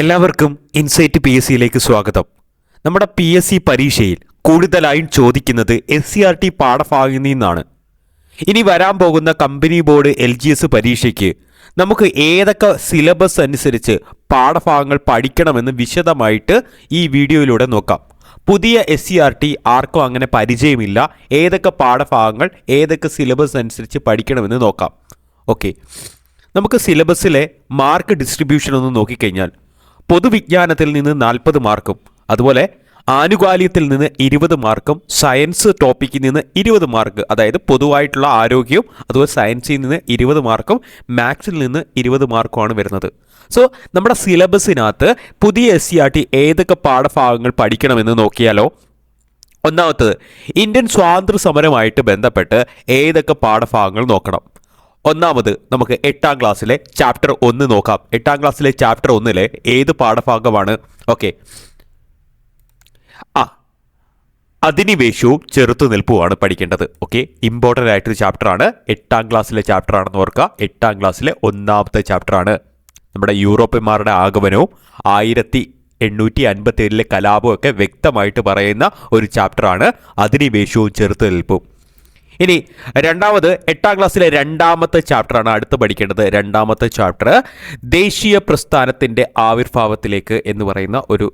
എല്ലാവർക്കും insight P S സിയിലേക്ക് സ്വാഗതം. നമ്മുടെ പി എസ് സി പരീക്ഷയിൽ കൂടുതലായും ചോദിക്കുന്നത് എസ് സി ആർ ടി പാഠഭാഗത്തു നിന്നാണ്. ഇനി വരാൻ പോകുന്ന company board L G S പരീക്ഷയ്ക്ക് നമുക്ക് ഏതൊക്കെ സിലബസ് അനുസരിച്ച് പാഠഭാഗങ്ങൾ പഠിക്കണമെന്ന് വിശദമായിട്ട് ഈ വീഡിയോയിലൂടെ നോക്കാം. പുതിയ എസ് സി ആർ ടി ആർക്കും അങ്ങനെ പരിചയമില്ല. ഏതൊക്കെ പാഠഭാഗങ്ങൾ ഏതൊക്കെ സിലബസ് അനുസരിച്ച് പഠിക്കണമെന്ന് നോക്കാം. ഓക്കെ നമുക്ക് സിലബസിലെ മാർക്ക് ഡിസ്ട്രിബ്യൂഷൻ ഒന്ന് നോക്കിക്കഴിഞ്ഞാൽ പൊതുവിജ്ഞാനത്തിൽ നിന്ന് നാൽപ്പത് മാർക്കും അതുപോലെ ആനുകാലികത്തിൽ നിന്ന് ഇരുപത് മാർക്കും സയൻസ് ടോപ്പിക്കിൽ നിന്ന് ഇരുപത് മാർക്ക് അതായത് പൊതുവായിട്ടുള്ള ആരോഗ്യവും അതുപോലെ സയൻസിൽ നിന്ന് ഇരുപത് മാർക്കും മാത്സിൽ നിന്ന് ഇരുപത് മാർക്കുമാണ് വരുന്നത്. സോ നമ്മുടെ സിലബസിനകത്ത് പുതിയ എസ് സി ആർ ടി ഏതൊക്കെ പാഠഭാഗങ്ങൾ പഠിക്കണമെന്ന് നോക്കിയാലോ ഒന്നാമത്തത് ഇന്ത്യൻ സ്വാതന്ത്ര്യ സമരമായിട്ട് ബന്ധപ്പെട്ട് ഏതൊക്കെ പാഠഭാഗങ്ങൾ നോക്കണം. ഒന്നാമത് നമുക്ക് എട്ടാം ക്ലാസ്സിലെ ചാപ്റ്റർ ഒന്ന് നോക്കാം. എട്ടാം ക്ലാസ്സിലെ ചാപ്റ്റർ ഒന്നിലെ ഏത് പാഠഭാഗമാണ്? ഓക്കെ ആ അധിനിവേശവും ചെറുത്തുനിൽപ്പുമാണ് പഠിക്കേണ്ടത്. ഓക്കെ ഇമ്പോർട്ടന്റ് ആയിട്ടൊരു ചാപ്റ്ററാണ് എട്ടാം ക്ലാസ്സിലെ ചാപ്റ്റർ ആണെന്ന് ഓർക്കുക. എട്ടാം ക്ലാസ്സിലെ ഒന്നാമത്തെ ചാപ്റ്ററാണ് നമ്മുടെ യൂറോപ്യന്മാരുടെ ആഗമനവും ആയിരത്തി എണ്ണൂറ്റി അൻപത്തി ഏഴിലെ കലാപമൊക്കെ വ്യക്തമായിട്ട് പറയുന്ന ഒരു ചാപ്റ്ററാണ് അധിനിവേശവും ചെറുത്തുനിൽപ്പും ഇനി രണ്ടാമത് എട്ടാം ക്ലാസ്സിലെ രണ്ടാമത്തെ ചാപ്റ്ററാണ് അടുത്ത് പഠിക്കേണ്ടത്. രണ്ടാമത്തെ ചാപ്റ്റർ ദേശീയ പ്രസ്ഥാനത്തിന്റെ ആവിർഭാവത്തിലേക്ക് എന്ന് പറയുന്ന ഒരു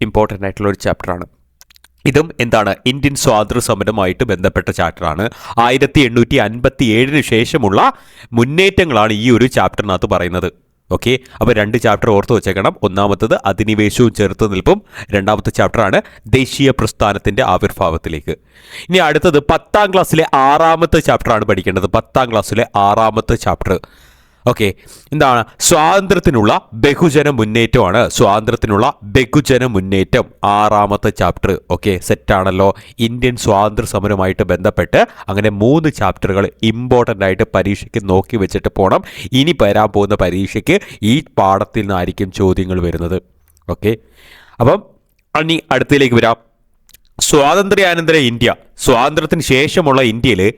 ഇമ്പോർട്ടന്റ് ആയിട്ടുള്ള ഒരു ചാപ്റ്ററാണ്. ഇതും എന്താണ്? ഇന്ത്യൻ സ്വാതന്ത്ര്യ സമരമായിട്ട് ബന്ധപ്പെട്ട ചാപ്റ്ററാണ്. ആയിരത്തി എണ്ണൂറ്റി അൻപത്തി ഏഴിന് ശേഷമുള്ള മുന്നേറ്റങ്ങളാണ് ഈ ഒരു ചാപ്റ്ററിനകത്ത് പറയുന്നത്. ഓക്കെ? അപ്പോൾ രണ്ട് ചാപ്റ്റർ ഓർത്ത് വെച്ചേക്കണം. ഒന്നാമത്തത് അധിനിവേശവും ചെറുത്ത് നിൽപ്പും. രണ്ടാമത്തെ ചാപ്റ്ററാണ് ദേശീയ പ്രസ്ഥാനത്തിന്റെ ആവിർഭാവത്തിലേക്ക്. ഇനി അടുത്തത് പത്താം ക്ലാസ്സിലെ ആറാമത്തെ ചാപ്റ്ററാണ് പഠിക്കേണ്ടത്. പത്താം ക്ലാസ്സിലെ ആറാമത്തെ ചാപ്റ്റർ ഓക്കെ എന്താണ്? സ്വാതന്ത്ര്യത്തിനുള്ള ബഹുജന മുന്നേറ്റമാണ്. സ്വാതന്ത്ര്യത്തിനുള്ള ബഹുജന മുന്നേറ്റം. ആറാമത്തെ ചാപ്റ്റർ ഓക്കെ സെറ്റാണല്ലോ ഇന്ത്യൻ സ്വാതന്ത്ര്യ സമരവുമായിട്ട് ബന്ധപ്പെട്ട് അങ്ങനെ മൂന്ന് ചാപ്റ്ററുകൾ ഇമ്പോർട്ടന്റ് ആയിട്ട് പരീക്ഷയ്ക്ക് നോക്കി വെച്ചിട്ട് പോകണം ഇനി വരാൻ പോകുന്ന പരീക്ഷയ്ക്ക് ഈ പാഠത്തിൽ നിന്നായിരിക്കും ചോദ്യങ്ങൾ വരുന്നത്. ഓക്കെ അപ്പം ഇനി അടുത്തതിലേക്ക് വരാം. സ്വാതന്ത്ര്യാനന്തര ഇന്ത്യ. സ്വാതന്ത്ര്യത്തിന് ശേഷമുള്ള ഇന്ത്യയിൽ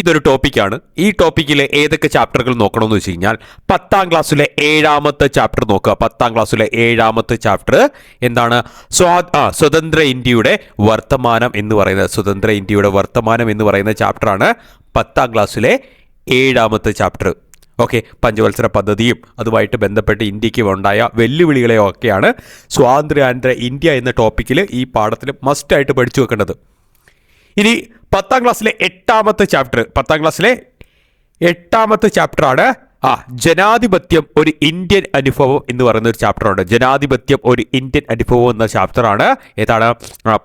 ഇതൊരു ടോപ്പിക്കാണ്. ഈ ടോപ്പിക്കിലെ ഏതൊക്കെ ചാപ്റ്ററുകൾ നോക്കണമെന്ന് വെച്ച് കഴിഞ്ഞാൽ പത്താം ക്ലാസ്സിലെ ഏഴാമത്തെ ചാപ്റ്റർ നോക്കുക. പത്താം ക്ലാസ്സിലെ ഏഴാമത്തെ ചാപ്റ്റർ എന്താണ്? സ്വാ സ്വതന്ത്ര ഇന്ത്യയുടെ വർത്തമാനം എന്ന് പറയുന്നത് സ്വതന്ത്ര ഇന്ത്യയുടെ വർത്തമാനം എന്ന് പറയുന്ന ചാപ്റ്ററാണ് പത്താം ക്ലാസ്സിലെ ഏഴാമത്തെ ചാപ്റ്റർ. ഓക്കെ പഞ്ചവത്സര പദ്ധതിയും അതുമായിട്ട് ബന്ധപ്പെട്ട് ഇന്ത്യയ്ക്ക് ഉണ്ടായ വെല്ലുവിളികളെയൊക്കെയാണ് സ്വാതന്ത്ര്യാനന്തര ഇന്ത്യ എന്ന ടോപ്പിക്കിൽ ഈ പാഠത്തിൽ മസ്റ്റായിട്ട് പഠിച്ചു വെക്കേണ്ടത്. ഇനി പത്താം ക്ലാസ്സിലെ എട്ടാമത്തെ ചാപ്റ്റർ പത്താം ക്ലാസ്സിലെ എട്ടാമത്തെ ചാപ്റ്ററാണ് ആ ജനാധിപത്യം ഒരു ഇന്ത്യൻ അനുഭവം എന്ന് പറയുന്ന ഒരു ചാപ്റ്ററുണ്ട് ജനാധിപത്യം ഒരു ഇന്ത്യൻ അനുഭവം എന്ന ചാപ്റ്ററാണ് ഏതാണ്?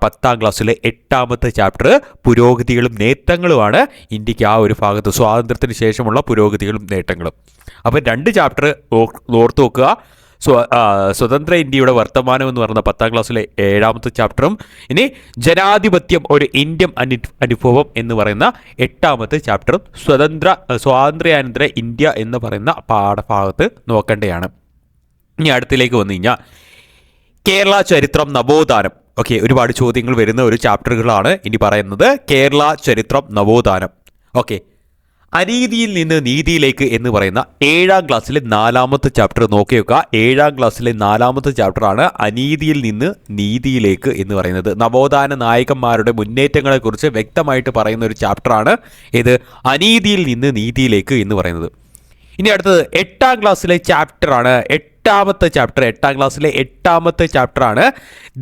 പത്താം ക്ലാസ്സിലെ എട്ടാമത്തെ ചാപ്റ്റർ പുരോഗതികളും നേട്ടങ്ങളുമാണ് ഇന്ത്യയ്ക്ക് ആ ഒരു ഭാഗത്ത്. സ്വാതന്ത്ര്യത്തിന് ശേഷമുള്ള പുരോഗതികളും നേട്ടങ്ങളും. അപ്പം രണ്ട് ചാപ്റ്റർ ഓർത്ത് നോക്കുക. സ്വതന്ത്ര ഇന്ത്യയുടെ വർത്തമാനം എന്ന് പറയുന്ന പത്താം ക്ലാസ്സിലെ ഏഴാമത്തെ ചാപ്റ്ററും ഇനി ജനാധിപത്യം ഒരു ഇന്ത്യൻ അനു അനുഭവം എന്ന് പറയുന്ന എട്ടാമത്തെ ചാപ്റ്ററും സ്വതന്ത്ര സ്വാതന്ത്ര്യാനന്തര ഇന്ത്യ എന്ന് പറയുന്ന പാഠഭാഗത്ത് നോക്കേണ്ടതാണ് ഇനി അടുത്തിലേക്ക് വന്നു കഴിഞ്ഞാൽ കേരള ചരിത്രം നവോത്ഥാനം. ഓക്കെ ഒരുപാട് ചോദ്യങ്ങൾ വരുന്ന ഒരു ചാപ്റ്ററുകളാണ് ഇനി പറയുന്നത് കേരള ചരിത്രം നവോത്ഥാനം. ഓക്കെ അനീതിയിൽ നിന്ന് നീതിയിലേക്ക് എന്ന് പറയുന്ന ഏഴാം ക്ലാസ്സിലെ നാലാമത്തെ ചാപ്റ്റർ നോക്കി വെക്കുക ഏഴാം ക്ലാസ്സിലെ നാലാമത്തെ ചാപ്റ്ററാണ് അനീതിയിൽ നിന്ന് നീതിയിലേക്ക് എന്ന് പറയുന്നത്. നവോത്ഥാന നായകന്മാരുടെ മുന്നേറ്റങ്ങളെക്കുറിച്ച് വ്യക്തമായിട്ട് പറയുന്ന ഒരു ചാപ്റ്ററാണ് ഇത് അനീതിയിൽ നിന്ന് നീതിയിലേക്ക് എന്ന് പറയുന്നത്. ഇനി അടുത്തത് എട്ടാം ക്ലാസ്സിലെ ചാപ്റ്ററാണ് എട്ടാമത്തെ ചാപ്റ്റർ എട്ടാം ക്ലാസ്സിലെ എട്ടാമത്തെ ചാപ്റ്ററാണ്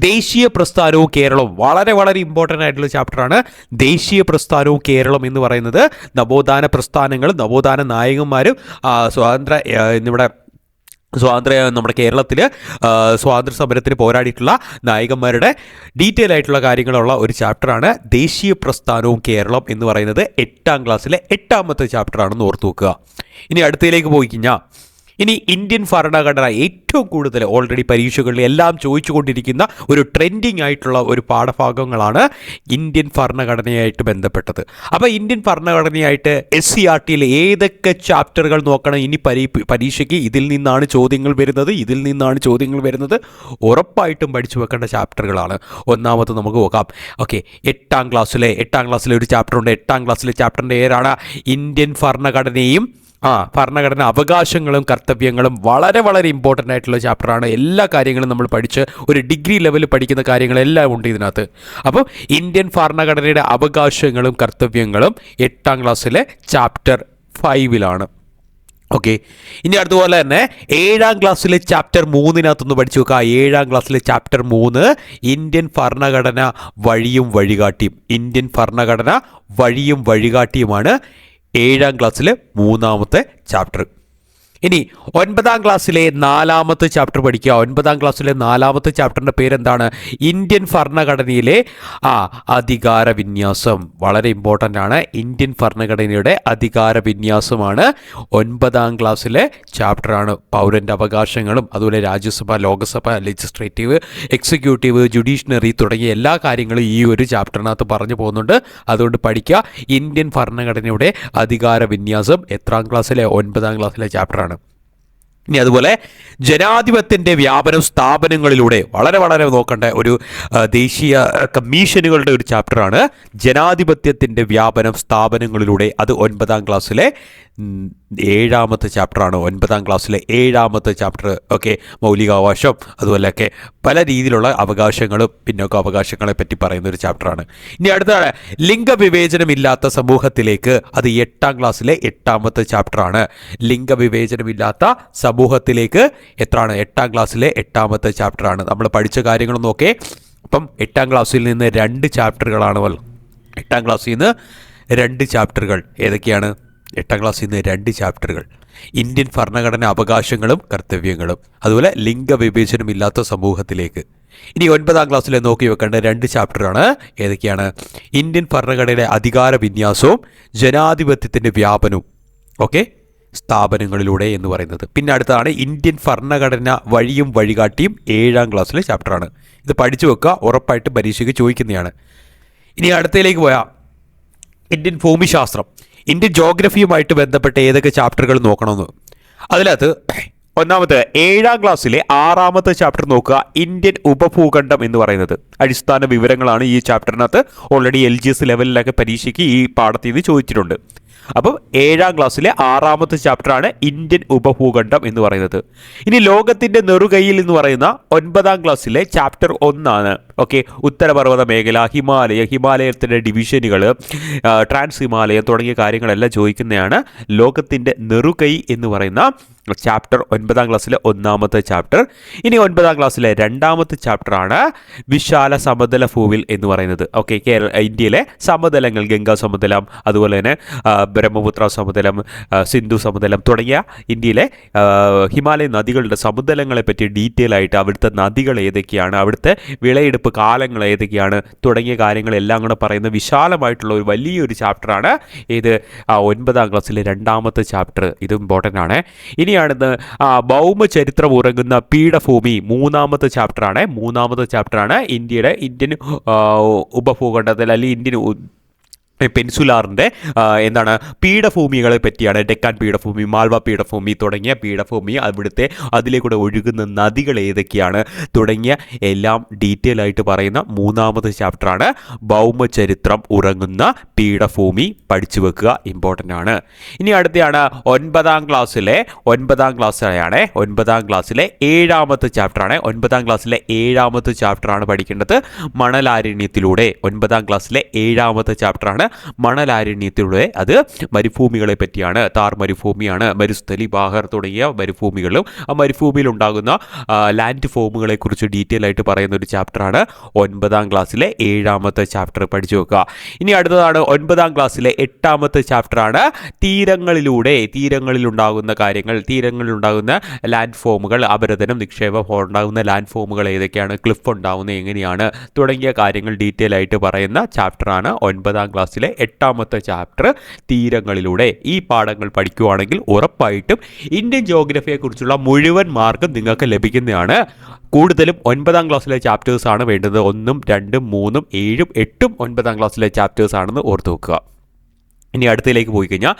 ദേശീയ പ്രസ്ഥാനവും കേരളവും. വളരെ വളരെ ഇമ്പോർട്ടന്റ് ആയിട്ടുള്ള ചാപ്റ്ററാണ് ദേശീയ പ്രസ്ഥാനവും കേരളം എന്ന് പറയുന്നത്. നവോത്ഥാന പ്രസ്ഥാനങ്ങളും നവോത്ഥാന നായകന്മാരും സ്വാതന്ത്ര്യ എന്നിവിടെ സ്വാതന്ത്ര്യ നമ്മുടെ കേരളത്തിൽ സ്വാതന്ത്ര്യ സമരത്തിന് പോരാടിയിട്ടുള്ള നായകന്മാരുടെ ഡീറ്റെയിൽ ആയിട്ടുള്ള കാര്യങ്ങളുള്ള ഒരു ചാപ്റ്ററാണ് ദേശീയ പ്രസ്ഥാനവും കേരളം എന്ന് പറയുന്നത് എട്ടാം ക്ലാസ്സിലെ എട്ടാമത്തെ ചാപ്റ്ററാണെന്ന് ഓർത്തു വെക്കുക. ഇനി അടുത്തതിലേക്ക് പോയി കഴിഞ്ഞാൽ ഇനി ഇന്ത്യൻ ഭരണഘടന ഏറ്റവും കൂടുതൽ ഓൾറെഡി പരീക്ഷകളിൽ എല്ലാം ചോദിച്ചുകൊണ്ടിരിക്കുന്ന ഒരു ട്രെൻഡിങ് ആയിട്ടുള്ള ഒരു പാഠഭാഗങ്ങളാണ് ഇന്ത്യൻ ഭരണഘടനയായിട്ട് ബന്ധപ്പെട്ടത്. അപ്പോൾ ഇന്ത്യൻ ഭരണഘടനയായിട്ട് എസ് സി ആർ ടിയിൽ ഏതൊക്കെ ചാപ്റ്ററുകൾ നോക്കണം ഇനി പരീ പരീക്ഷയ്ക്ക് ഇതിൽ നിന്നാണ് ചോദ്യങ്ങൾ വരുന്നത് ഇതിൽ നിന്നാണ് ചോദ്യങ്ങൾ വരുന്നത്. ഉറപ്പായിട്ടും പഠിച്ചു വെക്കേണ്ട ചാപ്റ്ററുകളാണ് ഒന്നാമത് നമുക്ക് നോക്കാം. ഓക്കെ എട്ടാം ക്ലാസ്സിലെ എട്ടാം ക്ലാസ്സിലെ ഒരു ചാപ്റ്റർ ഉണ്ട്. എട്ടാം ക്ലാസ്സിലെ ചാപ്റ്ററിന്റെ പേരാണ് ഇന്ത്യൻ ഭരണഘടനയും ആ ഭരണഘടന അവകാശങ്ങളും കർത്തവ്യങ്ങളും വളരെ വളരെ ഇമ്പോർട്ടന്റ് ആയിട്ടുള്ള ചാപ്റ്ററാണ് എല്ലാ കാര്യങ്ങളും നമ്മൾ പഠിച്ച് ഒരു ഡിഗ്രി ലെവലിൽ പഠിക്കുന്ന കാര്യങ്ങളെല്ലാം ഉണ്ട് ഇതിനകത്ത്. അപ്പോൾ ഇന്ത്യൻ ഭരണഘടനയുടെ അവകാശങ്ങളും കർത്തവ്യങ്ങളും എട്ടാം ക്ലാസ്സിലെ ചാപ്റ്റർ ഫൈവിലാണ് ഓക്കെ ഇനി അതുപോലെ തന്നെ ഏഴാം ക്ലാസ്സിലെ ചാപ്റ്റർ മൂന്നിനകത്തൊന്ന് പഠിച്ചു നോക്കുക ഏഴാം ക്ലാസ്സിലെ ചാപ്റ്റർ മൂന്ന് ഇന്ത്യൻ ഭരണഘടന വഴിയും വഴികാട്ടിയും. ഇന്ത്യൻ ഭരണഘടന വഴിയും വഴികാട്ടിയുമാണ് ഏഴാം ക്ലാസ്സിലെ മൂന്നാമത്തെ ചാപ്റ്റർ ഇനി ഒൻപതാം ക്ലാസ്സിലെ നാലാമത്തെ ചാപ്റ്റർ പഠിക്കുക. ഒൻപതാം ക്ലാസ്സിലെ നാലാമത്തെ ചാപ്റ്ററിന്റെ പേരെന്താണ്? ഇന്ത്യൻ ഭരണഘടനയിലെ ആ അധികാര വിന്യാസം. വളരെ ഇമ്പോർട്ടന്റ് ആണ്. ഇന്ത്യൻ ഭരണഘടനയുടെ അധികാര വിന്യാസമാണ് ഒൻപതാം ക്ലാസ്സിലെ ചാപ്റ്ററാണ് പൗരന്റെ അവകാശങ്ങളും അതുപോലെ Rajya Sabha Lok Sabha legislative executive judiciary തുടങ്ങിയ എല്ലാ കാര്യങ്ങളും ഈ ഒരു ചാപ്റ്ററിനകത്ത് പറഞ്ഞു പോകുന്നുണ്ട്. അതുകൊണ്ട് പഠിക്കുക. ഇന്ത്യൻ ഭരണഘടനയുടെ അധികാര വിന്യാസം എത്രാം ക്ലാസ്സിലെ? ഒൻപതാം ക്ലാസ്സിലെ ചാപ്റ്ററാണ് ഇനി അതുപോലെ ജനാധിപത്യത്തിന്റെ വ്യാപനം സ്ഥാപനങ്ങളിലൂടെ വളരെ വളരെ നോക്കേണ്ട ഒരു ദേശീയ കമ്മീഷനുകളുടെ ഒരു ചാപ്റ്ററാണ് ജനാധിപത്യത്തിന്റെ വ്യാപനം സ്ഥാപനങ്ങളിലൂടെ. അത് ഒൻപതാം ക്ലാസ്സിലെ ഏഴാമത്തെ ചാപ്റ്ററാണ് ഒൻപതാം ക്ലാസ്സിലെ ഏഴാമത്തെ ചാപ്റ്റർ. ഓക്കെ മൗലികാവകാശം അതുപോലെയൊക്കെ പല രീതിയിലുള്ള അവകാശങ്ങളും പിന്നോക്ക അവകാശങ്ങളെ പറ്റി പറയുന്ന ഒരു ചാപ്റ്ററാണ്. ഇനി അടുത്താണ് ലിംഗവിവേചനമില്ലാത്ത സമൂഹത്തിലേക്ക് അത് എട്ടാം ക്ലാസ്സിലെ എട്ടാമത്തെ ചാപ്റ്ററാണ്. ലിംഗവിവേചനമില്ലാത്ത സമൂഹത്തിലേക്ക് എത്രയാണ് എട്ടാം ക്ലാസ്സിലെ എട്ടാമത്തെ ചാപ്റ്ററാണ്. നമ്മൾ പഠിച്ച കാര്യങ്ങൾ നോക്കേ. അപ്പം എട്ടാം ക്ലാസ്സിൽ നിന്ന് രണ്ട് ചാപ്റ്ററുകളാണ് എട്ടാം ക്ലാസ്സിൽ നിന്ന് രണ്ട് ചാപ്റ്ററുകൾ. ഏതൊക്കെയാണ്? എട്ടാം ക്ലാസ്സിൽ നിന്ന് രണ്ട് ചാപ്റ്ററുകൾ ഇന്ത്യൻ ഭരണഘടന അവകാശങ്ങളും കർത്തവ്യങ്ങളും. അതുപോലെ ലിംഗവിവേചനമില്ലാത്ത സമൂഹത്തിലേക്ക്. ഇനി ഒൻപതാം ക്ലാസ്സിൽ നോക്കി വെക്കേണ്ട രണ്ട് ചാപ്റ്ററാണ് ഏതൊക്കെയാണ്? ഇന്ത്യൻ ഭരണഘടനയുടെ അധികാര വിന്യാസവും ജനാധിപത്യത്തിന്റെ വ്യാപനവും. ഓക്കെ സ്ഥാപനങ്ങളിലൂടെ എന്ന് പറയുന്നത്. പിന്നെ അടുത്തതാണ് ഇന്ത്യൻ ഭരണഘടന വഴിയും വഴികാട്ടിയും ഏഴാം ക്ലാസ്സിലെ ചാപ്റ്ററാണ് ഇത് പഠിച്ചു വെക്കുക ഉറപ്പായിട്ട് പരീക്ഷയ്ക്ക് ചോദിക്കുന്നതാണ്. ഇനി അടുത്തയിലേക്ക് പോയാൽ ഇന്ത്യൻ ഭൂമിശാസ്ത്രം. ഇന്ത്യൻ ജോഗ്രഫിയുമായിട്ട് ബന്ധപ്പെട്ട ഏതൊക്കെ ചാപ്റ്ററുകൾ നോക്കണമെന്ന്. അതിനകത്ത് ഒന്നാമത് ഏഴാം ക്ലാസ്സിലെ ആറാമത്തെ ചാപ്റ്റർ നോക്കുക ഇന്ത്യൻ ഉപഭൂഖണ്ഡം എന്ന് പറയുന്നത്. അടിസ്ഥാന വിവരങ്ങളാണ് ഈ ചാപ്റ്ററിനകത്ത് ഓൾറെഡി എൽ ജി എസ് ലെവലിലൊക്കെ പരീക്ഷയ്ക്ക് ഈ പാഠത്തിൽ നിന്ന് ചോദിച്ചിട്ടുണ്ട്. അപ്പം ഏഴാം ക്ലാസ്സിലെ ആറാമത്തെ ചാപ്റ്ററാണ് ഇന്ത്യൻ ഉപഭൂഖണ്ഡം എന്ന് പറയുന്നത്. ഇനി ലോകത്തിന്റെ നെറുകയിൽ എന്ന് പറയുന്ന ഒൻപതാം ക്ലാസ്സിലെ ചാപ്റ്റർ ഒന്നാണ്. ഓക്കെ ഉത്തരപർവത മേഖല ഹിമാലയ ഹിമാലയത്തിന്റെ ഡിവിഷനുകൾ ട്രാൻസ് ഹിമാലയ തുടങ്ങിയ കാര്യങ്ങളെല്ലാം ചോദിക്കുന്നതാണ് ലോകത്തിന്റെ നെറുകൈ എന്ന് പറയുന്ന ചാപ്റ്റർ ഒൻപതാം ക്ലാസ്സിലെ ഒന്നാമത്തെ ചാപ്റ്റർ. ഇനി ഒൻപതാം ക്ലാസ്സിലെ രണ്ടാമത്തെ ചാപ്റ്ററാണ് വിശാല സമതല ഭൂവിൽ എന്ന് പറയുന്നത്. ഓക്കെ കേരള ഇന്ത്യയിലെ സമതലങ്ങൾ ഗംഗാ സമതലം അതുപോലെ തന്നെ ബ്രഹ്മപുത്ര സമതലം സിന്ധു സമതലം തുടങ്ങിയ ഇന്ത്യയിലെ ഹിമാലയ നദികളുടെ സമതലങ്ങളെ ഡീറ്റെയിൽ ആയിട്ട് അവിടുത്തെ നദികൾ ഏതൊക്കെയാണ് അവിടുത്തെ വിളയെടുപ്പ് കാലങ്ങൾ ഏതൊക്കെയാണ് തുടങ്ങിയ കാര്യങ്ങളെല്ലാം കൂടെ പറയുന്ന വിശാലമായിട്ടുള്ള ഒരു വലിയൊരു ചാപ്റ്ററാണ് ഇത്. ഒൻപതാം ക്ലാസ്സിലെ രണ്ടാമത്തെ ചാപ്റ്റർ ഇത് ഇമ്പോർട്ടന്റ് ആണ്. ഇനിയാണിത് ഭൗമചരിത്രം ഉറങ്ങുന്ന പീഠഭൂമി മൂന്നാമത്തെ ചാപ്റ്ററാണ് മൂന്നാമത്തെ ചാപ്റ്ററാണ് ഇന്ത്യയുടെ ഇന്ത്യൻ ഉപഭൂഖണ്ഡത്തിൽ അല്ലെങ്കിൽ ഇന്ത്യൻ പെൻസുലാറിന്റെ എന്താണ് പീഠഭൂമികളെ പറ്റിയാണ് ഡെക്കാൻ പീഠഭൂമി മാൾവ പീഠഭൂമി തുടങ്ങിയ പീഠഭൂമി അവിടുത്തെ അതിലേക്കൂടെ ഒഴുകുന്ന നദികൾ ഏതൊക്കെയാണ് തുടങ്ങിയ എല്ലാം ഡീറ്റെയിൽ ആയിട്ട് പറയുന്ന മൂന്നാമത്തെ ചാപ്റ്ററാണ്. ഭൗമചരിത്രം ഉറങ്ങുന്ന പീഠഭൂമി പഠിച്ചു വെക്കുക ഇമ്പോർട്ടന്റ് ആണ്. ഇനി അടുത്തയാണ് ഒൻപതാം ക്ലാസ്സിലെ ഒൻപതാം ക്ലാസ്സിലെയാണ് ഒൻപതാം ക്ലാസ്സിലെ ഏഴാമത്തെ ചാപ്റ്ററാണ്. ഒൻപതാം ക്ലാസ്സിലെ ഏഴാമത്തെ ചാപ്റ്ററാണ് പഠിക്കേണ്ടത് മണലാരണ്യത്തിലൂടെ. ഒൻപതാം ക്ലാസ്സിലെ ഏഴാമത്തെ ചാപ്റ്ററാണ് മണലാരണ്യത്തിലൂടെ. അത് മരുഭൂമികളെ പറ്റിയാണ്. താർ മരുഭൂമിയാണ് മരുസ്ഥലി ബാഹർ തുടങ്ങിയ മരുഭൂമികളും ആ മരുഭൂമിയിൽ ഉണ്ടാകുന്ന ലാൻഡ് ഫോമുകളെ കുറിച്ച് ഡീറ്റെയിൽ ആയിട്ട് പറയുന്ന ഒരു ചാപ്റ്ററാണ് ഒൻപതാം ക്ലാസ്സിലെ ഏഴാമത്തെ ചാപ്റ്റർ പഠിച്ചു വെക്കുക. ഇനി അടുത്തതാണ് ഒൻപതാം ക്ലാസ്സിലെ എട്ടാമത്തെ ചാപ്റ്ററാണ് തീരങ്ങളിലൂടെ തീരങ്ങളിൽ ഉണ്ടാകുന്ന കാര്യങ്ങൾ തീരങ്ങളിൽ ഉണ്ടാകുന്ന ലാൻഡ് ഫോമുകൾ അപരതനം നിക്ഷേപം ഉണ്ടാകുന്ന ലാൻഡ് ഫോമുകൾ ഏതൊക്കെയാണ് ക്ലിഫ് ഉണ്ടാകുന്നത് എങ്ങനെയാണ് തുടങ്ങിയ കാര്യങ്ങൾ ഡീറ്റെയിൽ ആയിട്ട് പറയുന്ന ചാപ്റ്ററാണ് ഒൻപതാം ക്ലാസ്സിലെ എട്ടാമത്തെ ചാപ്റ്റർ തീരങ്ങളിലൂടെ ഈ പാഠങ്ങൾ പഠിക്കുവാണെങ്കിൽ ഉറപ്പായിട്ടും ഇന്ത്യൻ ജോഗ്രഫിയെക്കുറിച്ചുള്ള മുഴുവൻ മാർക്കും നിങ്ങൾക്ക് ലഭിക്കുന്നതാണ്. കൂടുതലും ഒൻപതാം ക്ലാസ്സിലെ ചാപ്റ്റേഴ്സ് ആണ് വേണ്ടത്. ഒന്നും രണ്ടും മൂന്നും ഏഴും എട്ടും ഒൻപതാം ക്ലാസ്സിലെ ചാപ്റ്റേഴ്സ് ആണെന്ന് ഓർത്ത് വെക്കുക ഇനി അടുത്തതിലേക്ക് പോയി കഴിഞ്ഞാൽ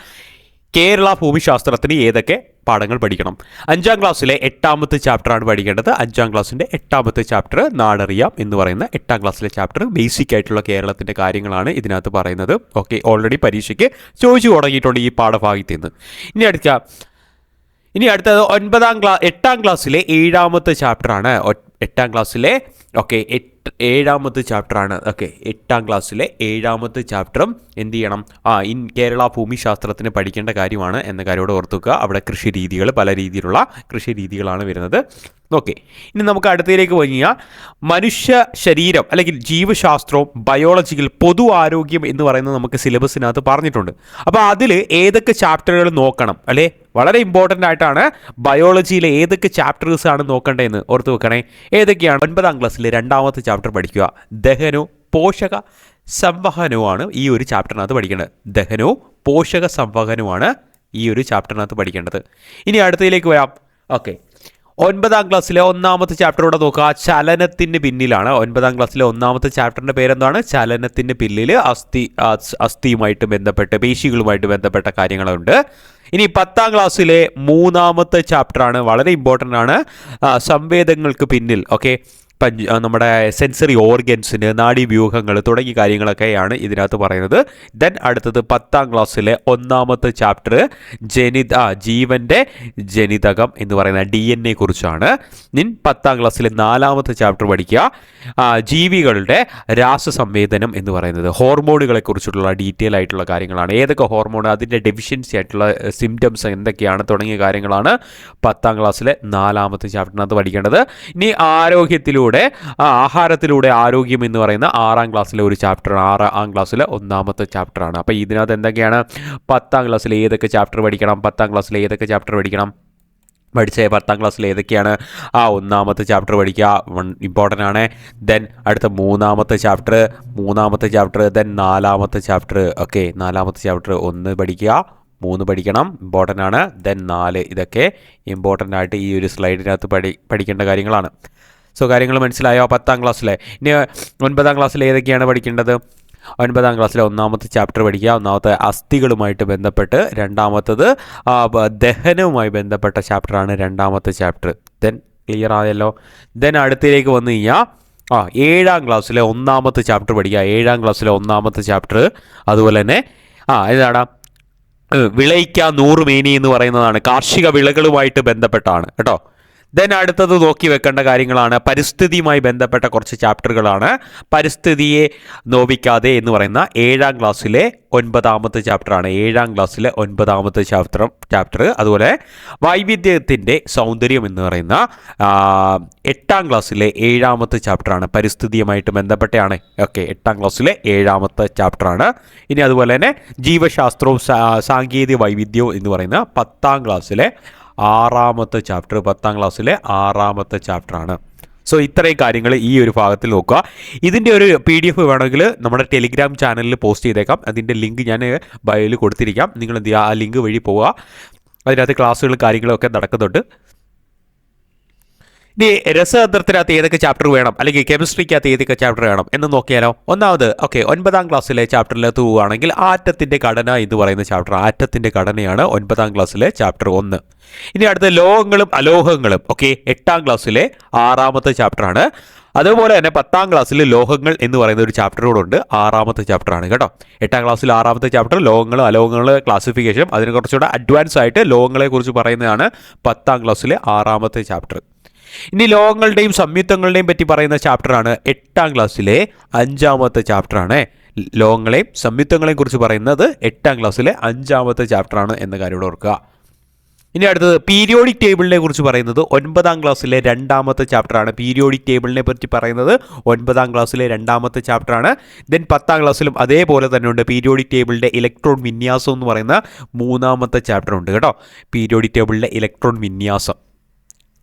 കേരള ഭൂമിശാസ്ത്രത്തിന് ഏതൊക്കെ പാഠങ്ങൾ പഠിക്കണം. അഞ്ചാം ക്ലാസ്സിലെ എട്ടാമത്തെ ചാപ്റ്ററാണ് പഠിക്കേണ്ടത്. അഞ്ചാം ക്ലാസ്സിന്റെ എട്ടാമത്തെ ചാപ്റ്റർ നാടറിയാം എന്ന് പറയുന്ന എട്ടാം ക്ലാസ്സിലെ ചാപ്റ്റർ ബേസിക് ആയിട്ടുള്ള കേരളത്തിന്റെ കാര്യങ്ങളാണ് ഇതിനകത്ത് പറയുന്നത്. ഓക്കെ ഓൾറെഡി പരീക്ഷയ്ക്ക് ചോദിച്ചു തുടങ്ങിയിട്ടുണ്ട് ഈ പാഠഭാഗത്ത് നിന്ന്. ഇനി അടുത്ത ഇനി അടുത്തത് ഒൻപതാം ക്ലാ എട്ടാം ക്ലാസ്സിലെ ഏഴാമത്തെ ചാപ്റ്ററാണ് എട്ടാം ക്ലാസ്സിലെ ഓക്കെ എട്ട് ഏഴാമത്തെ ചാപ്റ്ററാണ് ഓക്കെ എട്ടാം ക്ലാസ്സിലെ ഏഴാമത്തെ ചാപ്റ്ററും എന്ത് ചെയ്യണം? ആ ഇൻ കേരള ഭൂമിശാസ്ത്രത്തിന് പഠിക്കേണ്ട കാര്യമാണ് എന്ന കാര്യമോട് ഓർത്തുക അവിടെ കൃഷി രീതികൾ പല രീതിയിലുള്ള കൃഷി രീതികളാണ് വരുന്നത്. ഓക്കെ ഇനി നമുക്ക് അടുത്തതിലേക്ക് പോയി കഴിഞ്ഞാൽ മനുഷ്യ ശരീരം അല്ലെങ്കിൽ ജീവശാസ്ത്രവും ബയോളജിക്കൽ പൊതു ആരോഗ്യം എന്ന് പറയുന്നത് നമുക്ക് സിലബസിനകത്ത് പറഞ്ഞിട്ടുണ്ട്. അപ്പോൾ അതിൽ ഏതൊക്കെ ചാപ്റ്ററുകൾ നോക്കണം? അല്ലേ? വളരെ ഇമ്പോർട്ടന്റ് ആയിട്ടാണ് ബയോളജിയിലെ ഏതൊക്കെ ചാപ്റ്റേഴ്സ് ആണ് നോക്കേണ്ടതെന്ന് ഓർത്ത് വെക്കണേ. ഏതൊക്കെയാണ്? ഒൻപതാം ക്ലാസ്സിലെ രണ്ടാമത്തെ ചാപ്റ്റർ പഠിക്കുക. ദഹനോ പോഷക സംവഹനവുമാണ് ഈ ഒരു ചാപ്റ്ററിനകത്ത് പഠിക്കേണ്ടത്. ദഹനവും പോഷക സംവഹനവുമാണ് ഈ ഒരു ചാപ്റ്ററിനകത്ത് പഠിക്കേണ്ടത്. ഇനി അടുത്തതിലേക്ക് വരാം. ഓക്കെ. ഒൻപതാം ക്ലാസ്സിലെ ഒന്നാമത്തെ ചാപ്റ്ററോടെ നോക്കുക. ചലനത്തിന് പിന്നിലാണ്. ഒൻപതാം ക്ലാസ്സിലെ ഒന്നാമത്തെ ചാപ്റ്ററിന്റെ പേരെന്താണ്? ചലനത്തിന് പിന്നിൽ അസ്ഥി അസ്- അസ്ഥിയുമായിട്ട് ബന്ധപ്പെട്ട് പേശികളുമായിട്ട് ബന്ധപ്പെട്ട കാര്യങ്ങളുണ്ട്. ഇനി പത്താം ക്ലാസ്സിലെ മൂന്നാമത്തെ ചാപ്റ്ററാണ്. വളരെ ഇമ്പോർട്ടന്റ് ആണ്. സംവേദങ്ങൾക്ക് പിന്നിൽ ഓക്കെ പഞ്ച് നമ്മുടെ സെൻസറി ഓർഗൻസിന് നാഡീവ്യൂഹങ്ങൾ തുടങ്ങിയ കാര്യങ്ങളൊക്കെയാണ് ഇതിനകത്ത് പറയുന്നത്. ദെൻ അടുത്തത് പത്താം ക്ലാസ്സിലെ ഒന്നാമത്തെ ചാപ്റ്റർ ജനിത ജീവന്റെ ജനിതകം എന്ന് പറയുന്ന ഡി എൻ എ കുറിച്ചാണ്. നിൻ പത്താം ക്ലാസ്സിലെ നാലാമത്തെ ചാപ്റ്റർ പഠിക്കുക. ജീവികളുടെ രാസസംവേദനം എന്ന് പറയുന്നത്. ഹോർമോണുകളെ കുറിച്ചിട്ടുള്ള ഡീറ്റെയിൽ ആയിട്ടുള്ള കാര്യങ്ങളാണ്. ഏതൊക്കെ ഹോർമോൺ അതിന്റെ ഡെഫിഷ്യൻസി ആയിട്ടുള്ള സിംറ്റംസ് എന്തൊക്കെയാണ് തുടങ്ങിയ കാര്യങ്ങളാണ് പത്താം ക്ലാസ്സിലെ നാലാമത്തെ ചാപ്റ്ററിനകത്ത് പഠിക്കേണ്ടത്. ഇനി ആരോഗ്യത്തിലൂടെ ആ, ആഹാരത്തിലൂടെ ആരോഗ്യം എന്ന് പറയുന്ന ആറാം ക്ലാസ്സിലെ ഒരു ചാപ്റ്റർ ആറാം ക്ലാസ്സിലെ ഒന്നാമത്തെ ചാപ്റ്ററാണ് അപ്പോൾ ഇതിനകത്ത് എന്തൊക്കെയാണ്? പത്താം ക്ലാസ്സിൽ ഏതൊക്കെ ചാപ്റ്റർ പഠിക്കണം? പത്താം ക്ലാസ്സിൽ ഏതൊക്കെ ചാപ്റ്റർ പഠിക്കണം? പഠിച്ച പത്താം ക്ലാസ്സിൽ ഏതൊക്കെയാണ്? ആ ഒന്നാമത്തെ ചാപ്റ്റർ പഠിക്കുക. വൺ ഇമ്പോർട്ടന്റ് ആണ്. ദെൻ അടുത്ത മൂന്നാമത്തെ ചാപ്റ്റർ മൂന്നാമത്തെ ചാപ്റ്റർ ദെൻ നാലാമത്തെ ചാപ്റ്റർ ഓക്കെ നാലാമത്തെ ചാപ്റ്റർ ഒന്ന് പഠിക്കുക. മൂന്ന് പഠിക്കണം. ഇമ്പോർട്ടന്റ് ആണ്. ദെൻ നാല്. ഇതൊക്കെ ഇമ്പോർട്ടന്റ് ആയിട്ട് ഈ ഒരു സ്ലൈഡിനകത്ത് പഠി പഠിക്കേണ്ട കാര്യങ്ങളാണ്. സോ കാര്യങ്ങൾ മനസ്സിലായോ? പത്താം ക്ലാസ്സിലെ. ഇനി ഒൻപതാം ക്ലാസ്സിൽ ഏതൊക്കെയാണ് പഠിക്കേണ്ടത്? ഒൻപതാം ക്ലാസ്സിലെ ഒന്നാമത്തെ ചാപ്റ്റർ പഠിക്കുക. ഒന്നാമത്തെ അസ്ഥികളുമായിട്ട് ബന്ധപ്പെട്ട് രണ്ടാമത്തത് ദഹനവുമായി ബന്ധപ്പെട്ട ചാപ്റ്ററാണ് രണ്ടാമത്തെ ചാപ്റ്റർ ദെൻ ക്ലിയർ ആയല്ലോ? ദെൻ അടുത്തിലേക്ക് വന്നു കഴിഞ്ഞാൽ ആ ഏഴാം ക്ലാസ്സിലെ ഒന്നാമത്തെ ചാപ്റ്റർ പഠിക്കുക. ഏഴാം ക്ലാസ്സിലെ ഒന്നാമത്തെ ചാപ്റ്റർ അതുപോലെ തന്നെ ആ ഇതാണ് നൂറ് മേനി എന്ന് പറയുന്നതാണ് കാർഷിക വിളകളുമായിട്ട് ബന്ധപ്പെട്ടാണ്. കേട്ടോ? ദെൻ അടുത്തത് നോക്കി വെക്കേണ്ട കാര്യങ്ങളാണ്. പരിസ്ഥിതിയുമായി ബന്ധപ്പെട്ട കുറച്ച് ചാപ്റ്ററുകളാണ്. പരിസ്ഥിതിയെ നോവിക്കാതെ എന്ന് പറയുന്ന ഏഴാം ക്ലാസ്സിലെ ഒൻപതാമത്തെ ചാപ്റ്ററാണ്. ഏഴാം ക്ലാസ്സിലെ ഒൻപതാമത്തെ ചാപ്റ്റർ ചാപ്റ്റർ. അതുപോലെ വൈവിധ്യത്തിന്റെ സൗന്ദര്യം എന്ന് പറയുന്ന എട്ടാം ക്ലാസ്സിലെ ഏഴാമത്തെ ചാപ്റ്ററാണ്. പരിസ്ഥിതിയുമായിട്ട് ബന്ധപ്പെട്ടാണ് ഓക്കെ എട്ടാം ക്ലാസ്സിലെ ഏഴാമത്തെ ചാപ്റ്ററാണ്. ഇനി അതുപോലെ തന്നെ ജീവശാസ്ത്രവും സാങ്കേതിക വൈവിധ്യവും എന്ന് പറയുന്ന പത്താം ക്ലാസ്സിലെ ആറാമത്തെ ചാപ്റ്റർ പത്താം ക്ലാസ്സിലെ ആറാമത്തെ ചാപ്റ്ററാണ് സോ ഇത്രയും കാര്യങ്ങൾ ഈ ഒരു ഭാഗത്തിൽ നോക്കുക. ഇതിന്റെ ഒരു പി ഡി എഫ് വേണമെങ്കിൽ നമ്മുടെ ടെലിഗ്രാം ചാനലിൽ പോസ്റ്റ് ചെയ്തേക്കാം. അതിന്റെ ലിങ്ക് ഞാൻ ബയോയിൽ കൊടുത്തിരിക്കാം. നിങ്ങൾ എന്ത് ചെയ്യുക? ആ ലിങ്ക് വഴി പോവുക. അതിനകത്ത് ക്ലാസ്സുകളും കാര്യങ്ങളും ഒക്കെ നടക്കുന്നുണ്ട്. ഇനി രസതന്ത്രത്തിനകത്ത് ഏതൊക്കെ ചാപ്റ്റർ വേണം? അല്ലെങ്കിൽ കെമിസ്ട്രിക്കകത്ത് ഏതൊക്കെ ചാപ്റ്റർ വേണം? എന്ന് നോക്കിയാലോ? ഒന്നാമത് ഓക്കെ ഒൻപതാം ക്ലാസ്സിലെ ചാപ്റ്ററിലേക്ക് പോവുകയാണെങ്കിൽ ആറ്റത്തിന്റെ ഘടന എന്ന് പറയുന്ന ചാപ്റ്റർ ആറ്റത്തിന്റെ ഘടനയാണ് ഒൻപതാം ക്ലാസ്സിലെ ചാപ്റ്റർ ഒന്ന്. ഇനി അടുത്ത ലോഹങ്ങളും അലോഹങ്ങളും ഓക്കെ എട്ടാം ക്ലാസ്സിലെ ആറാമത്തെ ചാപ്റ്ററാണ് അതുപോലെ തന്നെ പത്താം ക്ലാസ്സിൽ ലോഹങ്ങൾ എന്ന് പറയുന്ന ഒരു ചാപ്റ്റർ കൂടെ ഉണ്ട്. ആറാമത്തെ ചാപ്റ്ററാണ് കേട്ടോ. എട്ടാം ക്ലാസ്സിൽ ആറാമത്തെ ചാപ്റ്റർ ലോഹങ്ങൾ അലോഹങ്ങൾ ക്ലാസിഫിക്കേഷൻ അതിന് കുറച്ചുകൂടെ അഡ്വാൻസ് ആയിട്ട് ലോഹങ്ങളെക്കുറിച്ച് പറയുന്നതാണ് പത്താം ക്ലാസ്സിലെ ആറാമത്തെ ചാപ്റ്റർ ഇനി ലോകങ്ങളുടെയും സംയുക്തങ്ങളുടെയും പറ്റി പറയുന്ന ചാപ്റ്ററാണ് എട്ടാം ക്ലാസ്സിലെ അഞ്ചാമത്തെ ചാപ്റ്ററാണ്. ലോകങ്ങളെയും സംയുക്തങ്ങളെയും കുറിച്ച് പറയുന്നത് എട്ടാം ക്ലാസ്സിലെ അഞ്ചാമത്തെ ചാപ്റ്ററാണ് എന്ന കാര്യം ഓർക്കുക. ഇനി അടുത്തത് പീരിയോഡിക് ടേബിളിനെ കുറിച്ച് പറയുന്നത് ഒൻപതാം ക്ലാസ്സിലെ രണ്ടാമത്തെ ചാപ്റ്ററാണ്. പീരിയോഡിക് ടേബിളിനെ പറ്റി പറയുന്നത് ഒൻപതാം ക്ലാസ്സിലെ രണ്ടാമത്തെ ചാപ്റ്ററാണ്. ദെൻ പത്താം ക്ലാസ്സിലും അതേപോലെ തന്നെ ഉണ്ട് പീരിയോഡിക് ടേബിളിന്റെ ഇലക്ട്രോൺ വിന്യാസം എന്ന് പറയുന്ന മൂന്നാമത്തെ ചാപ്റ്റർ ഉണ്ട് കേട്ടോ. പീരിയോഡിക് ടേബിളിലെ ഇലക്ട്രോൺ വിന്യാസം.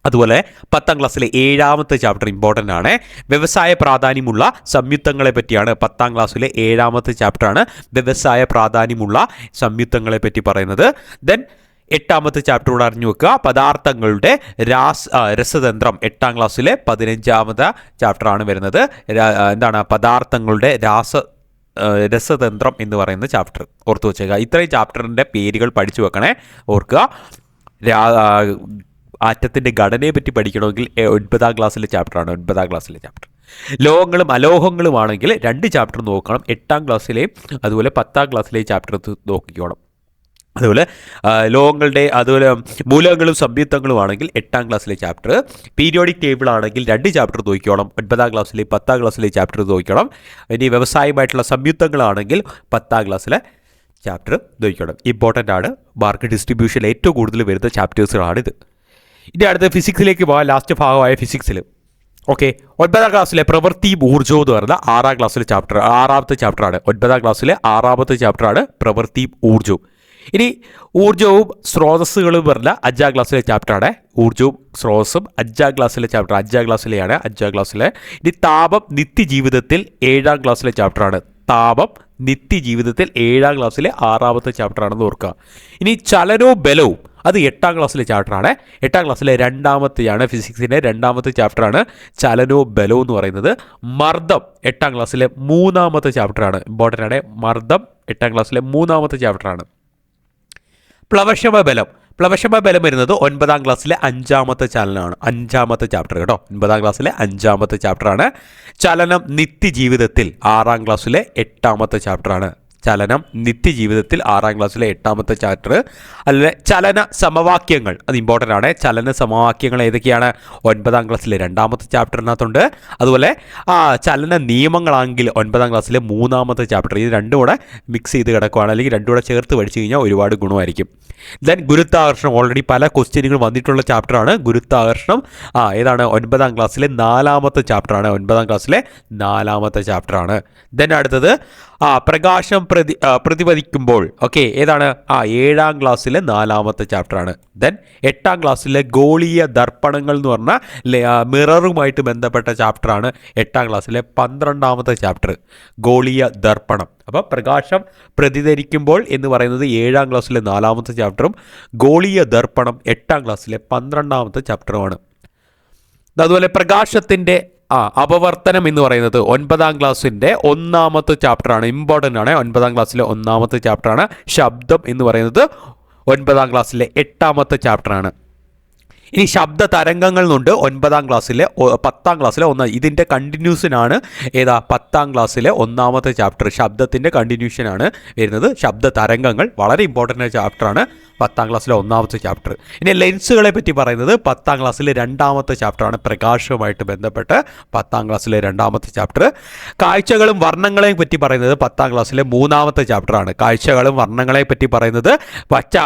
അതുപോലെ പത്താം ക്ലാസ്സിലെ ഏഴാമത്തെ ചാപ്റ്റർ ഇമ്പോർട്ടന്റ് ആണ്. വ്യവസായ പ്രാധാന്യമുള്ള സംയുക്തങ്ങളെ പറ്റിയാണ് പത്താം ക്ലാസ്സിലെ ഏഴാമത്തെ ചാപ്റ്ററാണ് വ്യവസായ പ്രാധാന്യമുള്ള സംയുക്തങ്ങളെ പറ്റി പറയുന്നത്. ദെൻ എട്ടാമത്തെ ചാപ്റ്ററോട് അറിഞ്ഞു വെക്കുക. പദാർത്ഥങ്ങളുടെ രാസ രസതന്ത്രം എട്ടാം ക്ലാസ്സിലെ പതിനഞ്ചാമത്തെ ചാപ്റ്ററാണ് വരുന്നത്. എന്താണ്? പദാർത്ഥങ്ങളുടെ രാസ രസതന്ത്രം എന്ന് പറയുന്ന ചാപ്റ്റർ ഓർത്തു വെച്ചേക്കുക. ഇത്രയും ചാപ്റ്ററിന്റെ പേരുകൾ പഠിച്ചു വെക്കണേ. ഓർക്കുക. ആറ്റത്തിന്റെ ഘടനയെ പറ്റി പഠിക്കണമെങ്കിൽ ഒൻപതാം ക്ലാസ്സിലെ ചാപ്റ്ററാണ് ഒൻപതാം ക്ലാസ്സിലെ ചാപ്റ്റർ. ലോഹങ്ങളും ആണെങ്കിൽ രണ്ട് ചാപ്റ്റർ നോക്കണം. എട്ടാം ക്ലാസ്സിലെയും അതുപോലെ പത്താം ക്ലാസ്സിലെയും ചാപ്റ്റർ നോക്കിക്കോണം. അതുപോലെ ലോഹങ്ങളുടെ അതുപോലെ മൂലകങ്ങളും സംയുക്തങ്ങളും ആണെങ്കിൽ എട്ടാം ക്ലാസ്സിലെ ചാപ്റ്റർ. പീരിയോഡിക് ടേബിൾ ആണെങ്കിൽ രണ്ട് ചാപ്റ്റർ നോക്കിക്കോണം. ഒൻപതാം ക്ലാസ്സിലെ പത്താം ക്ലാസ്സിലെ ചാപ്റ്റർ നോക്കിക്കണം. ഇനി വ്യവസായമായിട്ടുള്ള സംയുക്തങ്ങളാണെങ്കിൽ പത്താം ക്ലാസ്സിലെ ചാപ്റ്റർ നോക്കിക്കണം. ഇമ്പോർട്ടന്റ് ആണ്. മാർക്ക് ഡിസ്ട്രിബ്യൂഷനിൽ ഏറ്റവും കൂടുതൽ വരുന്ന ചാപ്റ്റേഴ്സുകളാണിത്. ഇനി അടുത്ത ഫിസിക്സിലേക്ക് പോകാം. ലാസ്റ്റ് ഭാഗമായ ഫിസിക്സിൽ ഓക്കെ ഒൻപതാം ക്ലാസ്സിലെ പ്രവൃത്തി ഊർജവും എന്ന് പറയുന്ന ആറാം ക്ലാസ്സിലെ ചാപ്റ്റർ ആറാമത്തെ ചാപ്റ്ററാണ് ഒൻപതാം ക്ലാസ്സിലെ ആറാമത്തെ ചാപ്റ്ററാണ് പ്രവൃത്തി ഊർജവും ഇനി ഊർജവും സ്രോതസ്സുകളും പറഞ്ഞ അഞ്ചാം ക്ലാസ്സിലെ ചാപ്റ്ററാണ് ഊർജവും സ്രോതസ്സും അഞ്ചാം ക്ലാസ്സിലെ ചാപ്റ്റർ അഞ്ചാം ക്ലാസ്സിലെയാണ് അഞ്ചാം ക്ലാസ്സിലെ. ഇനി താപം നിത്യജീവിതത്തിൽ ഏഴാം ക്ലാസ്സിലെ ചാപ്റ്ററാണ് താപം നിത്യജീവിതത്തിൽ ഏഴാം ക്ലാസ്സിലെ ആറാമത്തെ ചാപ്റ്ററാണെന്ന് ഓർക്കുക. ഇനി ചലനവും ബലവും അത് എട്ടാം ക്ലാസ്സിലെ ചാപ്റ്ററാണ് എട്ടാം ക്ലാസ്സിലെ രണ്ടാമത്തെയാണ് ഫിസിക്സിന്റെ രണ്ടാമത്തെ ചാപ്റ്ററാണ് ചലനോ ബലോ എന്ന് പറയുന്നത്. മർദ്ദം എട്ടാം ക്ലാസ്സിലെ മൂന്നാമത്തെ ചാപ്റ്ററാണ് ഇമ്പോർട്ടന്റ് ആണ്. മർദ്ദം എട്ടാം ക്ലാസ്സിലെ മൂന്നാമത്തെ ചാപ്റ്ററാണ് പ്ലവക്ഷമ ബലം. പ്ലവക്ഷമ ബലം വരുന്നത് ഒൻപതാം ക്ലാസ്സിലെ അഞ്ചാമത്തെ ചലനമാണ് അഞ്ചാമത്തെ ചാപ്റ്റർ കേട്ടോ. ഒൻപതാം ക്ലാസ്സിലെ അഞ്ചാമത്തെ ചാപ്റ്ററാണ് ചലനം നിത്യജീവിതത്തിൽ ആറാം ക്ലാസ്സിലെ എട്ടാമത്തെ ചാപ്റ്ററാണ് ചലനം നിത്യജീവിതത്തിൽ ആറാം ക്ലാസ്സിലെ എട്ടാമത്തെ ചാപ്റ്റർ അല്ലെ ചലന സമവാക്യങ്ങൾ. അത് ഇമ്പോർട്ടന്റ് ആണ്. ചലന സമവാക്യങ്ങൾ ഏതൊക്കെയാണ്? ഒൻപതാം ക്ലാസ്സിലെ രണ്ടാമത്തെ ചാപ്റ്ററിനകത്തുണ്ട് അതുപോലെ ചലന നിയമങ്ങളാണെങ്കിൽ ഒൻപതാം ക്ലാസ്സിലെ മൂന്നാമത്തെ ചാപ്റ്റർ ഇത് രണ്ടും കൂടെ മിക്സ് ചെയ്ത് കിടക്കുകയാണ് അല്ലെങ്കിൽ രണ്ടും കൂടെ ചേർത്ത് പഠിച്ചു കഴിഞ്ഞാൽ ഒരുപാട് ഗുണമായിരിക്കും. ദെൻ ഗുരുത്വാകർഷണം. ഓൾറെഡി പല ക്വസ്റ്റ്യനുകൾ വന്നിട്ടുള്ള ചാപ്റ്ററാണ് ഗുരുത്വാകർഷണം ആ ഏതാണ്? ഒൻപതാം ക്ലാസ്സിലെ നാലാമത്തെ ചാപ്റ്ററാണ് ഒൻപതാം ക്ലാസ്സിലെ നാലാമത്തെ ചാപ്റ്ററാണ് ദെൻ അടുത്തത് ആ പ്രകാശം പ്രതി പ്രതിപദിക്കുമ്പോൾ ഓക്കെ ഏതാണ്? ആ ഏഴാം ക്ലാസ്സിലെ നാലാമത്തെ ചാപ്റ്ററാണ് ദെൻ എട്ടാം ക്ലാസ്സിലെ ഗോളീയ ദർപ്പണങ്ങൾ എന്ന് പറഞ്ഞാൽ മിററുമായിട്ട് ബന്ധപ്പെട്ട ചാപ്റ്ററാണ് എട്ടാം ക്ലാസ്സിലെ പന്ത്രണ്ടാമത്തെ ചാപ്റ്റർ ഗോളീയ ദർപ്പണം. അപ്പോൾ പ്രകാശം പ്രതിധരിക്കുമ്പോൾ എന്ന് പറയുന്നത് ഏഴാം ക്ലാസ്സിലെ നാലാമത്തെ ചാപ്റ്ററും ഗോളീയ ദർപ്പണം എട്ടാം ക്ലാസ്സിലെ പന്ത്രണ്ടാമത്തെ ചാപ്റ്ററുമാണ് അതുപോലെ പ്രകാശത്തിന്റെ ആ അപവർത്തനം എന്ന് പറയുന്നത് ഒൻപതാം ക്ലാസ്സിന്റെ ഒന്നാമത്തെ ചാപ്റ്ററാണ്. ഇമ്പോർട്ടന്റ് ആണ്. ഒൻപതാം ക്ലാസ്സിലെ ഒന്നാമത്തെ ചാപ്റ്ററാണ്. ശബ്ദം എന്ന് പറയുന്നത് ഒൻപതാം ക്ലാസ്സിലെ എട്ടാമത്തെ ചാപ്റ്ററാണ്. ഇനി ശബ്ദ തരംഗങ്ങൾ എന്നുണ്ട് ഒൻപതാം ക്ലാസ്സിലെ പത്താം ക്ലാസ്സിലെ ഒന്ന് ഇതിന്റെ കണ്ടിന്യൂഷനാണ് ഏതാ? പത്താം ക്ലാസ്സിലെ ഒന്നാമത്തെ ചാപ്റ്റർ. ശബ്ദത്തിന്റെ കണ്ടിന്യൂഷനാണ് വരുന്നത്. ശബ്ദ തരംഗങ്ങൾ വളരെ ഇമ്പോർട്ടന്റ് ചാപ്റ്ററാണ്. പത്താം ക്ലാസ്സിലെ ഒന്നാമത്തെ ചാപ്റ്റർ ഇനി ലെൻസുകളെ പറ്റി പറയുന്നത് പത്താം ക്ലാസ്സിലെ രണ്ടാമത്തെ ചാപ്റ്ററാണ് പ്രകാശവുമായിട്ട് ബന്ധപ്പെട്ട് പത്താം ക്ലാസ്സിലെ രണ്ടാമത്തെ ചാപ്റ്റർ കാഴ്ചകളും വർണങ്ങളെയും പറ്റി പറയുന്നത് പത്താം ക്ലാസ്സിലെ മൂന്നാമത്തെ ചാപ്റ്ററാണ് കാഴ്ചകളും വർണങ്ങളെ പറ്റി പറയുന്നത് പച്ച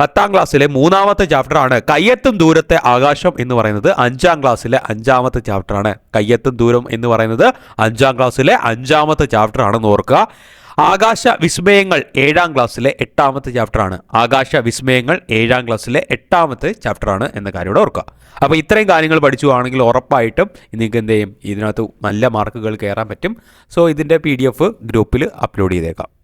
പത്താം ക്ലാസ്സിലെ മൂന്നാമത്തെ ചാപ്റ്ററാണ് കയ്യെത്തും ദൂരത്തെ ആകാശം എന്ന് പറയുന്നത് അഞ്ചാം ക്ലാസ്സിലെ അഞ്ചാമത്തെ ചാപ്റ്ററാണ് കയ്യെത്തും ദൂരം എന്ന് പറയുന്നത് അഞ്ചാം ക്ലാസ്സിലെ അഞ്ചാമത്തെ ചാപ്റ്ററാണെന്ന് ഓർക്കുക. ആകാശ വിസ്മയങ്ങൾ ഏഴാം ക്ലാസ്സിലെ എട്ടാമത്തെ ചാപ്റ്ററാണ് ആകാശ വിസ്മയങ്ങൾ ഏഴാം ക്ലാസ്സിലെ എട്ടാമത്തെ ചാപ്റ്ററാണ് എന്ന കാര്യം ഇവിടെ ഓർക്കുക. അപ്പോൾ ഇത്രയും കാര്യങ്ങൾ പഠിച്ചുവാണെങ്കിൽ ഉറപ്പായിട്ടും നിങ്ങൾക്ക് എന്ത് ചെയ്യും? ഇതിനകത്ത് നല്ല മാർക്കുകൾ കയറാൻ പറ്റും. സോ ഇതിന്റെ പി ഗ്രൂപ്പിൽ അപ്ലോഡ് ചെയ്തേക്കാം.